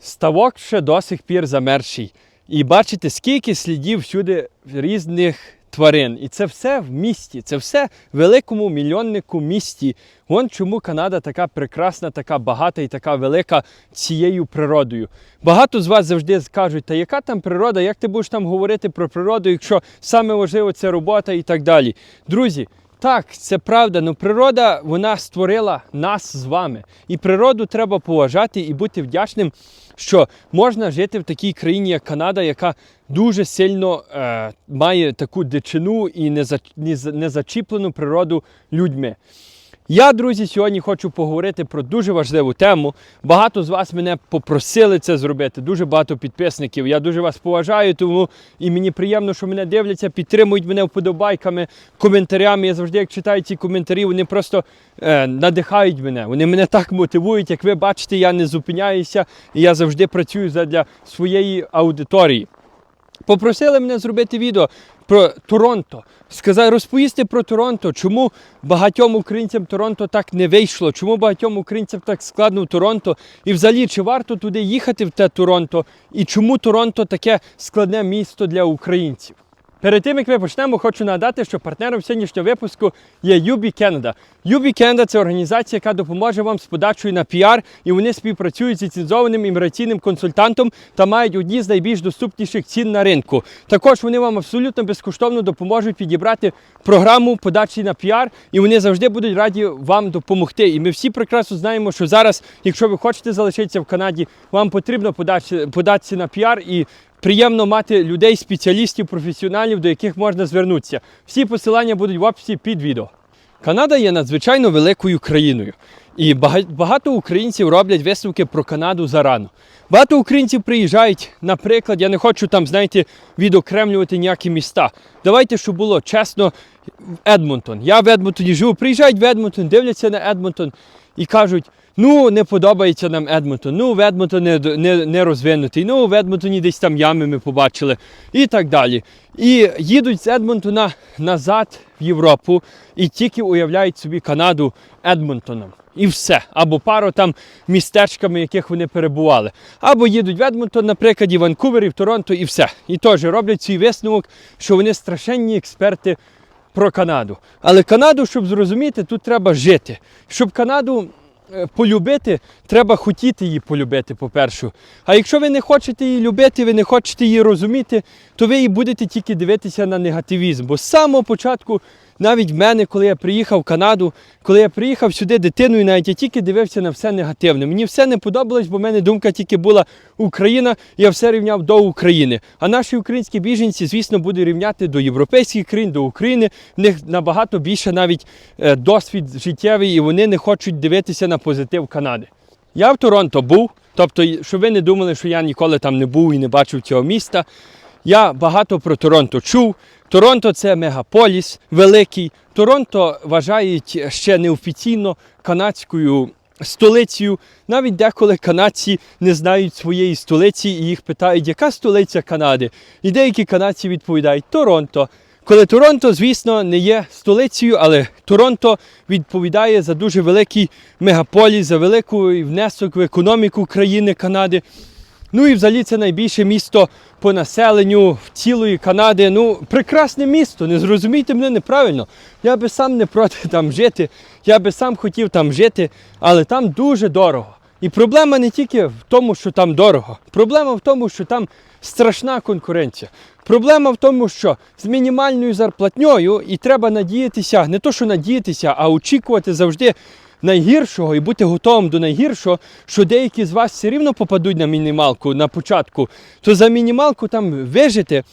Ставок ще до сих пір замерший. І бачите, скільки слідів всюди різних тварин. І це все в місті, це все в великому мільйоннику місті. Вон чому Канада така прекрасна, така багата і така велика цією природою. Багато з вас завжди скажуть, та яка там природа, як ти будеш там говорити про природу, якщо саме важливо це робота і так далі. Друзі, так, це правда, але природа вона створила нас з вами. І природу треба поважати і бути вдячним, що можна жити в такій країні, як Канада, яка дуже сильно е, має таку дичину і не, за, не, за- не зачіплену природу людьми. Я, друзі, сьогодні хочу поговорити про дуже важливу тему. Багато з вас мене попросили це зробити, дуже багато підписників. Я дуже вас поважаю, тому і мені приємно, що мене дивляться, підтримують мене вподобайками, коментарями. Я завжди, як читаю ці коментарі, вони просто е, надихають мене. Вони мене так мотивують. Як ви бачите, я не зупиняюся і я завжди працюю задля своєї аудиторії. Попросили мене зробити відео про Торонто. Сказав, розповісти про Торонто, чому багатьом українцям Торонто так не вийшло, чому багатьом українцям так складно в Торонто, і взагалі чи варто туди їхати в те Торонто, і чому Торонто таке складне місто для українців. Перед тим як ми почнемо, хочу нагадати, що партнером сьогоднішнього випуску є UB Canada. UB Canada – це організація, яка допоможе вам з подачею на піар, і вони співпрацюють з ліцензованим імміграційним консультантом та мають одні з найбільш доступніших цін на ринку. Також вони вам абсолютно безкоштовно допоможуть підібрати програму подачі на піар, і вони завжди будуть раді вам допомогти. І ми всі прекрасно знаємо, що зараз, якщо ви хочете залишитися в Канаді, вам потрібно подачі- податися на піар і Приємно мати людей, спеціалістів, професіоналів, до яких можна звернутися. Всі посилання будуть в описі під відео. Канада є надзвичайно великою країною, і багато українців роблять висновки про Канаду зарано. Багато українців приїжджають, наприклад, я не хочу там, знаєте, відокремлювати ніякі міста. Давайте, щоб було чесно, в Едмонтон. Я в Едмонтоні живу, приїжджають в Едмонтон, дивляться на Едмонтон і кажуть. Ну, не подобається нам Едмонтон. Ну, в Едмонтон не, не, не розвинутий. Ну, в Едмонтоні десь там ями ми побачили. І так далі. І їдуть з Едмонтона назад в Європу і тільки уявляють собі Канаду Едмонтоном. І все. Або пару там містечками, яких вони перебували. Або їдуть в Едмонтон, наприклад, і Ванкувер, і в Торонто, і все. І теж роблять свій висновок, що вони страшенні експерти про Канаду. Але Канаду, щоб зрозуміти, тут треба жити. Щоб Канаду полюбити, треба хотіти її полюбити, по-перше. А якщо ви не хочете її любити, ви не хочете її розуміти, то ви і будете тільки дивитися на негативізм. Бо з самого початку, навіть в мене, коли я приїхав в Канаду, коли я приїхав сюди дитиною, навіть я тільки дивився на все негативне. Мені все не подобалось, бо в мене думка тільки була Україна, я все рівняв до України. А наші українські біженці, звісно, будуть рівняти до європейських країн, до України. В них набагато більше навіть е, досвід життєвий, і вони не хочуть дивитися на позитив Канади. Я в Торонто був, тобто, щоб ви не думали, що я ніколи там не був і не бачив цього міста. Я багато про Торонто чув. Торонто це мегаполіс великий. Торонто вважають ще неофіційно канадською столицею. Навіть деколи канадці не знають своєї столиці і їх питають, яка столиця Канади. І деякі канадці відповідають Торонто. Коли Торонто, звісно, не є столицею, але Торонто відповідає за дуже великий мегаполіс, за великий внесок в економіку країни Канади. Ну і взагалі це найбільше місто по населенню в цілої Канади. Ну, прекрасне місто, не зрозумійте мене неправильно. Я би сам не проти там жити, я би сам хотів там жити, але там дуже дорого. І проблема не тільки в тому, що там дорого. Проблема в тому, що там страшна конкуренція. Проблема в тому, що з мінімальною зарплатньою і треба надіятися, не то що надіятися, а очікувати завжди найгіршого і бути готовим до найгіршого, що деякі з вас все рівно попадуть на мінімалку на початку, то за мінімалку там вижити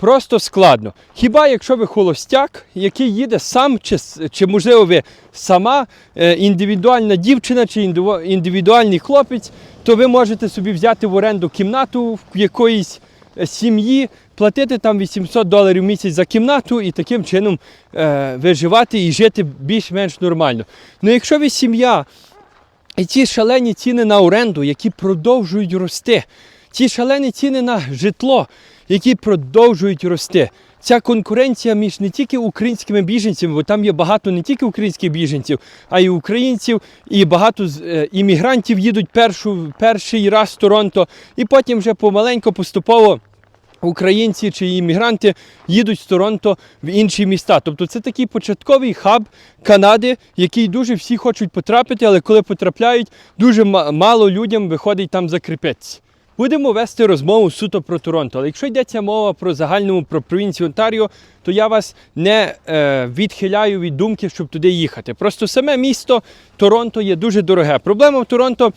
просто складно. Хіба якщо ви холостяк, який їде сам, чи, чи можливо ви сама е, індивідуальна дівчина чи індивідуальний хлопець, то ви можете собі взяти в оренду кімнату в якоїсь е, сім'ї, платити там 800 доларів в місяць за кімнату і таким чином е, виживати і жити більш-менш нормально. Ну якщо ви сім'я, і ці шалені ціни на оренду, які продовжують рости, ці шалені ціни на житло, які продовжують рости. ця конкуренція між не тільки українськими біженцями, бо там є багато не тільки українських біженців, а й українців, і багато з- е, іммігрантів їдуть першу, перший раз в Торонто, і потім вже помаленько поступово. Українці чи іммігранти їдуть з Торонто в інші міста. Тобто це такий початковий хаб Канади, який дуже всі хочуть потрапити, але коли потрапляють, дуже мало людям виходить там закріпитися. Будемо вести розмову суто про Торонто. Але якщо йдеться мова про загальному про провінцію Онтаріо, то я вас не е, відхиляю від думки, щоб туди їхати. Просто саме місто Торонто є дуже дороге. Проблема в Торонто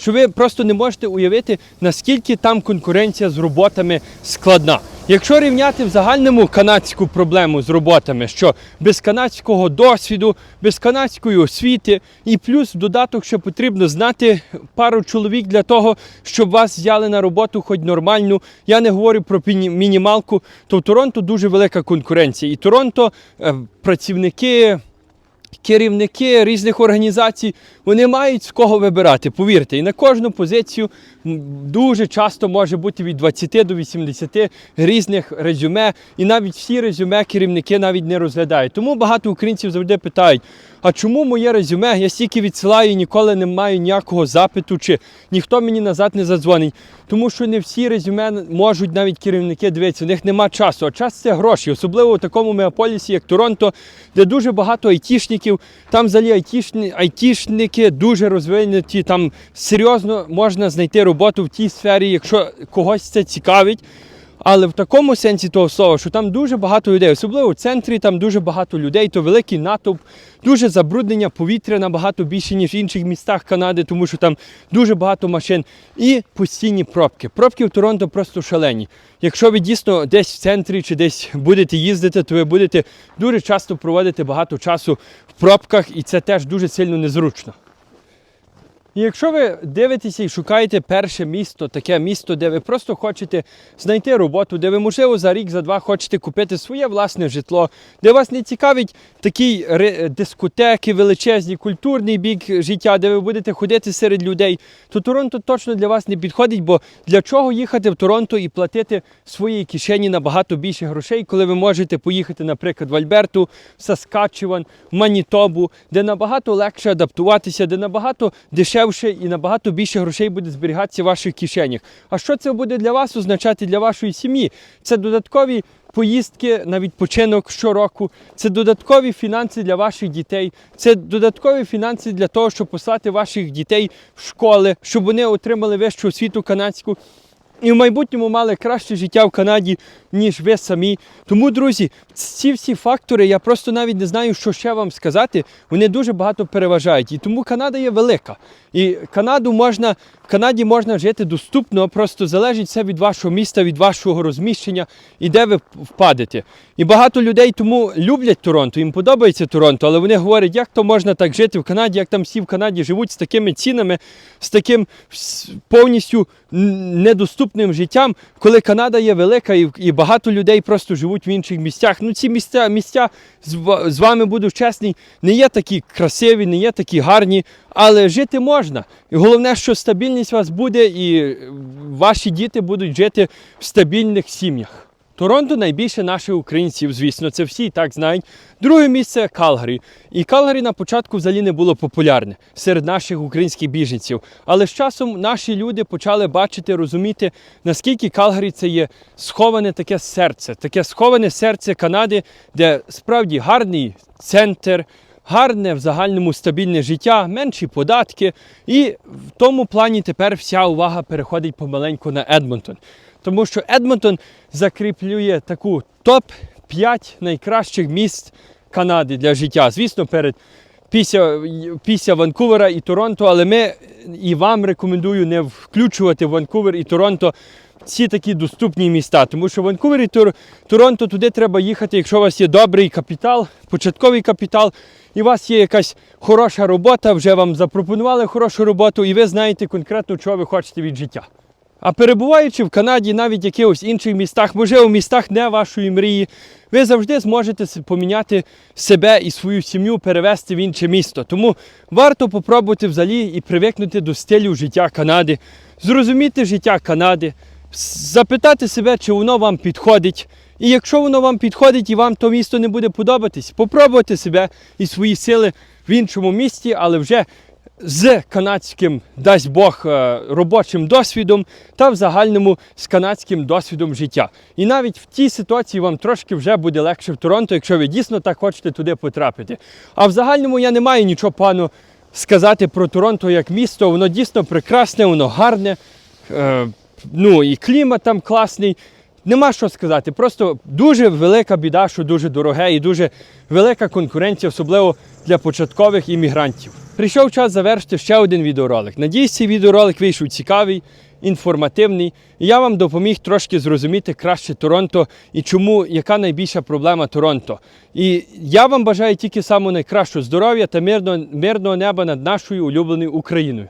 що ви просто не можете уявити, наскільки там конкуренція з роботами складна. Якщо рівняти в загальному канадську проблему з роботами, що без канадського досвіду, без канадської освіти, і плюс додаток, що потрібно знати пару чоловік для того, щоб вас взяли на роботу, хоч нормальну. Я не говорю про мінімалку, то в Торонто дуже велика конкуренція. І Торонто е, працівники керівники різних організацій, вони мають з кого вибирати, повірте. І на кожну позицію дуже часто може бути від 20 до 80 різних резюме, і навіть всі резюме керівники навіть не розглядають. Тому багато українців завжди питають: а чому моє резюме? Я стільки відсилаю і ніколи не маю ніякого запиту, чи ніхто мені назад не задзвонить. Тому що не всі резюме можуть навіть керівники дивитися, у них нема часу. А час це гроші, особливо в такому мегаполісі, як Торонто, де дуже багато айтішників. Там взагалі айтішники дуже розвинуті. Там серйозно можна знайти роботу в тій сфері, якщо когось це цікавить. Але в такому сенсі того слова, що там дуже багато людей, особливо в центрі, там дуже багато людей, то великий натовп, дуже забруднення повітря набагато більше, ніж в інших містах Канади, тому що там дуже багато машин і постійні пробки. Пробки в Торонто просто шалені. Якщо ви дійсно десь в центрі чи десь будете їздити, то ви будете дуже часто проводити багато часу в пробках, і це теж дуже сильно незручно. Якщо ви дивитеся і шукаєте перше місто, таке місто, де ви просто хочете знайти роботу, де ви, можливо, за рік, за два хочете купити своє власне житло, де вас не цікавить такі дискотеки, величезні, культурний бік життя, де ви будете ходити серед людей, то Торонто точно для вас не підходить, бо для чого їхати в Торонто і платити своїй кишені набагато більше грошей, коли ви можете поїхати, наприклад, в Альберту, в Саскачеван, в Манітобу, де набагато легше адаптуватися, де набагато дешевше і набагато більше грошей буде зберігатися в ваших кишенях. А що це буде для вас означати для вашої сім'ї? Це додаткові поїздки на відпочинок щороку, це додаткові фінанси для ваших дітей, це додаткові фінанси для того, щоб послати ваших дітей в школи, щоб вони отримали вищу освіту канадську. І в майбутньому мали краще життя в Канаді, ніж ви самі. Тому, друзі, ці всі фактори, я просто навіть не знаю, що ще вам сказати. Вони дуже багато переважають. І тому Канада є велика. І Канаду можна, Канаді можна жити доступно, просто залежить все від вашого міста, від вашого розміщення і де ви впадете. І багато людей тому люблять Торонто, їм подобається Торонто, але вони говорять, як то можна так жити в Канаді, як там всі в Канаді живуть з такими цінами, з таким повністю недоступним життям, коли Канада є велика і, і багато людей просто живуть в інших місцях. Ну ці місця, місця з, вами буду чесний, не є такі красиві, не є такі гарні, але жити можна. І головне, що стабільність у вас буде, і е, ваші діти будуть жити в стабільних сім'ях. Торонто найбільше наших українців, звісно, це всі так знають. Друге місце Калгарі. І Калгарі на початку взагалі не було популярне серед наших українських біженців. Але з часом наші люди почали бачити, розуміти, наскільки Калгарі це є сховане таке серце, таке сховане серце Канади, де справді гарний центр. Гарне в загальному стабільне життя, менші податки, і в тому плані тепер вся увага переходить помаленьку на Едмонтон. Тому що Едмонтон закріплює таку топ-5 найкращих міст Канади для життя. Звісно, перед після, після Ванкувера і Торонто, але ми і вам рекомендую не включувати Ванкувер і Торонто. Ці такі доступні міста, тому що Ванкувер і Тор- Торонто туди треба їхати, якщо у вас є добрий капітал, початковий капітал, і у вас є якась хороша робота, вже вам запропонували хорошу роботу, і ви знаєте конкретно, чого ви хочете від життя. А перебуваючи в Канаді, навіть якихось інших містах, можливо, в містах не вашої мрії, ви завжди зможете поміняти себе і свою сім'ю, перевести в інше місто. Тому варто попробувати взагалі і привикнути до стилю життя Канади, зрозуміти життя Канади, запитати себе, чи воно вам підходить. І якщо воно вам підходить і вам то місто не буде подобатись, попробуйте себе і свої сили в іншому місті, але вже з канадським, дасть Бог, е, робочим досвідом та в загальному з канадським досвідом життя. І навіть в тій ситуації вам трошки вже буде легше в Торонто, якщо ви дійсно так хочете туди потрапити. А в загальному я не маю нічого пану сказати про Торонто як місто. Воно дійсно прекрасне, воно гарне. Е, ну і клімат там класний. Нема що сказати. Просто дуже велика біда, що дуже дороге і дуже велика конкуренція, особливо для початкових іммігрантів. Прийшов час завершити ще один відеоролик. Надіюсь, цей відеоролик вийшов цікавий, інформативний. І я вам допоміг трошки зрозуміти краще Торонто і чому, яка найбільша проблема Торонто. І я вам бажаю тільки найкращого здоров'я та мирного, мирного неба над нашою улюбленою Україною.